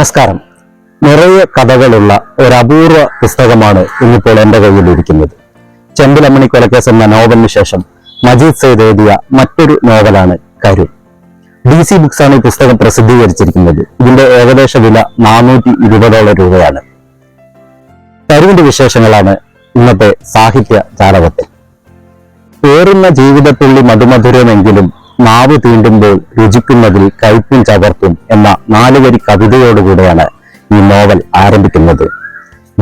നമസ്കാരം. നിറയെ കഥകളുള്ള ഒരു അപൂർവ പുസ്തകമാണ് ഇന്നിപ്പോൾ എന്റെ കയ്യിൽ ഇരിക്കുന്നത് ചെമ്പിലമ്മണി കൊലക്കേസ് എന്ന നോവലിന് ശേഷം മജീദ് സെയ്ദ് എഴുതിയ മറ്റൊരു നോവലാണ് കരു. ഡി സി ബുക്സാണ് ഈ പുസ്തകം പ്രസിദ്ധീകരിച്ചിരിക്കുന്നത്. ഇതിന്റെ ഏകദേശ വില നാനൂറ്റി ഇരുപതോളം രൂപയാണ്. കരുവിന്റെ വിശേഷങ്ങളാണ് ഇന്നത്തെ സാഹിത്യ ജാലകത്തിൽ. പേറുന്ന ജീവിതത്തുള്ളി മധുമധുരമെങ്കിലും നാവ് തീണ്ടുമ്പോൾ രുചിക്കുന്നതിൽ കയ്പും ചവർത്തും എന്ന നാലുവരി കവിതയോടുകൂടെയാണ് ഈ നോവൽ ആരംഭിക്കുന്നത്.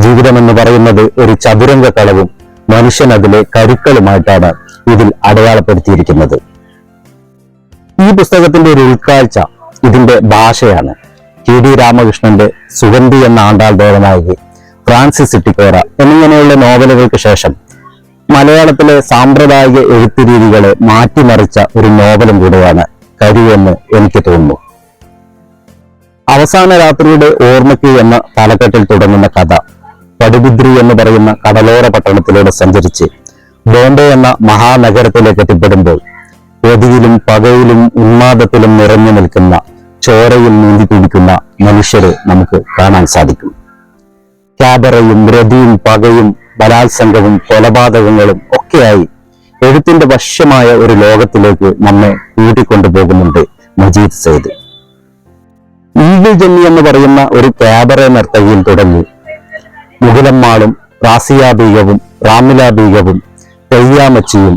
ജീവിതമെന്ന് പറയുന്നത് ഒരു ചതുരംഗ കളവും മനുഷ്യൻ അതിലെ കരുക്കളുമായിട്ടാണ് ഇതിൽ അടയാളപ്പെടുത്തിയിരിക്കുന്നത്. ഈ പുസ്തകത്തിന്റെ ഒരു ഉൾക്കാഴ്ച ഇതിന്റെ ഭാഷയാണ്. കെ ഡി രാമകൃഷ്ണന്റെ സുഗന്ധി എന്ന ആണ്ടാൾ ദേവനായകി ഫ്രാൻസിസ് സിറ്റിക്കോറ എന്നിങ്ങനെയുള്ള നോവലുകൾക്ക് ശേഷം മലയാളത്തിലെ സാമ്പ്രദായിക എഴുത്തു രീതികളെ മാറ്റിമറിച്ച ഒരു നോവലും കൂടെയാണ് കരിയെന്ന് എനിക്ക് തോന്നുന്നു. അവസാന രാത്രിയുടെ ഓർമ്മയ്ക്ക് എന്ന തലക്കെട്ടിൽ തുടങ്ങുന്ന കഥ പടുബിദ്രി എന്ന് പറയുന്ന കടലോര പട്ടണത്തിലൂടെ സഞ്ചരിച്ച് ബോംബെ എന്ന മഹാനഗരത്തിലേക്ക് എത്തിപ്പെടുമ്പോൾ കൊതിയിലും പകയിലും ഉന്മാദത്തിലും നിറഞ്ഞു നിൽക്കുന്ന ചോരയിൽ നീന്തി തുടിക്കുന്ന മനുഷ്യരെ നമുക്ക് കാണാൻ സാധിക്കും. ക്യാബറയും രതിയും പകയും ബലാത്സംഗവും കൊലപാതകങ്ങളും ഒക്കെയായി എഴുത്തിന്റെ വശ്യമായ ഒരു ലോകത്തിലേക്ക് നമ്മെ കൂട്ടിക്കൊണ്ടുപോകുന്നുണ്ട് മജീദ് സെയ്ദ് ഈഗിൾ ജെന്നി എന്ന് പറയുന്ന ഒരു ക്യാബറ നർത്തകിയിൽ തുടങ്ങി. മുഗലമ്മാളും റാസിയാബീഗവും റാമിലാബീഗവും തെയ്യാമച്ചിയും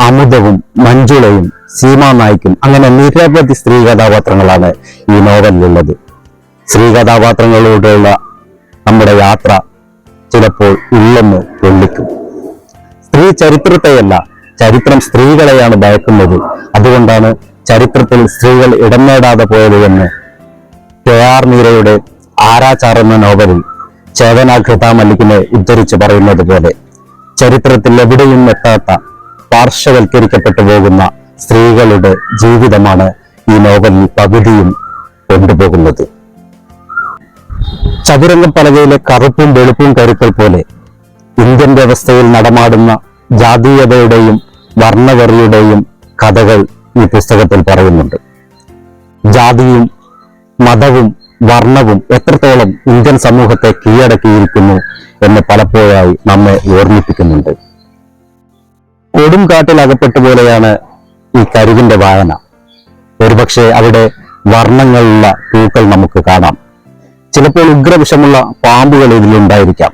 അമുദവും മഞ്ജുളയും സീമാ നായിക്കും അങ്ങനെ നിരവധി സ്ത്രീ കഥാപാത്രങ്ങളാണ് ഈ നോവലിലുള്ളത്. സ്ത്രീ കഥാപാത്രങ്ങളോടുള്ള നമ്മുടെ യാത്ര ചിലപ്പോൾ ഉള്ളെന്ന് കൊള്ളിക്കും സ്ത്രീ ചരിത്രത്തെയല്ല ചരിത്രം സ്ത്രീകളെയാണ് ഭയക്കുന്നത്. അതുകൊണ്ടാണ് ചരിത്രത്തിൽ സ്ത്രീകൾ ഇടം നേടാതെ പോയത് എന്ന് കെ ആർ മീരയുടെ ആരാചാർ എന്ന നോവലിൽ ചേതന ഘൃത മല്ലിക്കിനെ ഉദ്ധരിച്ച് പറയുന്നത് പോലെ ചരിത്രത്തിൽ എവിടെയും എത്താത്ത പാർശ്വവൽക്കരിക്കപ്പെട്ടു പോകുന്ന സ്ത്രീകളുടെ ജീവിതമാണ് ഈ നോവലിൽ പകുതിയും കൊണ്ടുപോകുന്നത്. ചതുരംഗ പലകയിലെ കറുപ്പും വെളുപ്പും കരുക്കൾ പോലെ ഇന്ത്യൻ വ്യവസ്ഥയിൽ നടമാടുന്ന ജാതീയതയുടെയും വർണവെറിയുടെയും കഥകൾ ഈ പുസ്തകത്തിൽ പറയുന്നുണ്ട്. ജാതിയും മതവും വർണവും എത്രത്തോളം ഇന്ത്യൻ സമൂഹത്തെ കീഴടക്കിയിരിക്കുന്നു എന്ന് പലപ്പോഴായി നമ്മെ ഓർമ്മിപ്പിക്കുന്നുണ്ട്. കൊടുംകാട്ടിൽ അകപ്പെട്ട പോലെയാണ് ഈ കരുവിന്റെ വായന. ഒരുപക്ഷെ അവിടെ വർണങ്ങളുള്ള പൂക്കൾ നമുക്ക് കാണാം. ചിലപ്പോൾ ഉഗ്രവിഷമുള്ള പാമ്പുകൾ ഇതിലുണ്ടായിരിക്കാം.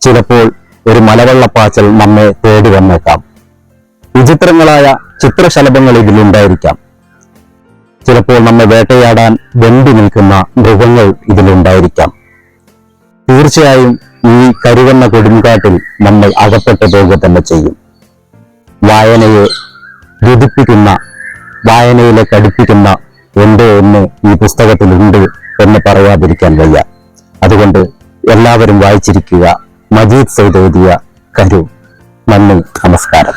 ചിലപ്പോൾ ഒരു മലവെള്ളപ്പാച്ചൽ നമ്മെ തേടി വന്നേക്കാം. വിചിത്രങ്ങളായ ചിത്രശലഭങ്ങൾ ഇതിലുണ്ടായിരിക്കാം. ചിലപ്പോൾ നമ്മെ വേട്ടയാടാൻ വെണ്ടി നിൽക്കുന്ന മൃഗങ്ങൾ ഇതിലുണ്ടായിരിക്കാം. തീർച്ചയായും ഈ കരുവന്ന കൊടുങ്കാട്ടിൽ നമ്മൾ അകപ്പെട്ടു പോവുക തന്നെ ചെയ്യും. വായനയെ രുതിപ്പിക്കുന്ന വായനയിലെ കടുപ്പിക്കുന്ന എന്തോ ഒന്ന് ഈ പുസ്തകത്തിലുണ്ട്. എന്ന് പറയാതിരിക്കാൻ വയ്യ. അതുകൊണ്ട് എല്ലാവരും വായിച്ചിരിക്കുക മജീദ് സൈദ് എഴുതിയ കരു നന്ദി നമസ്കാരം.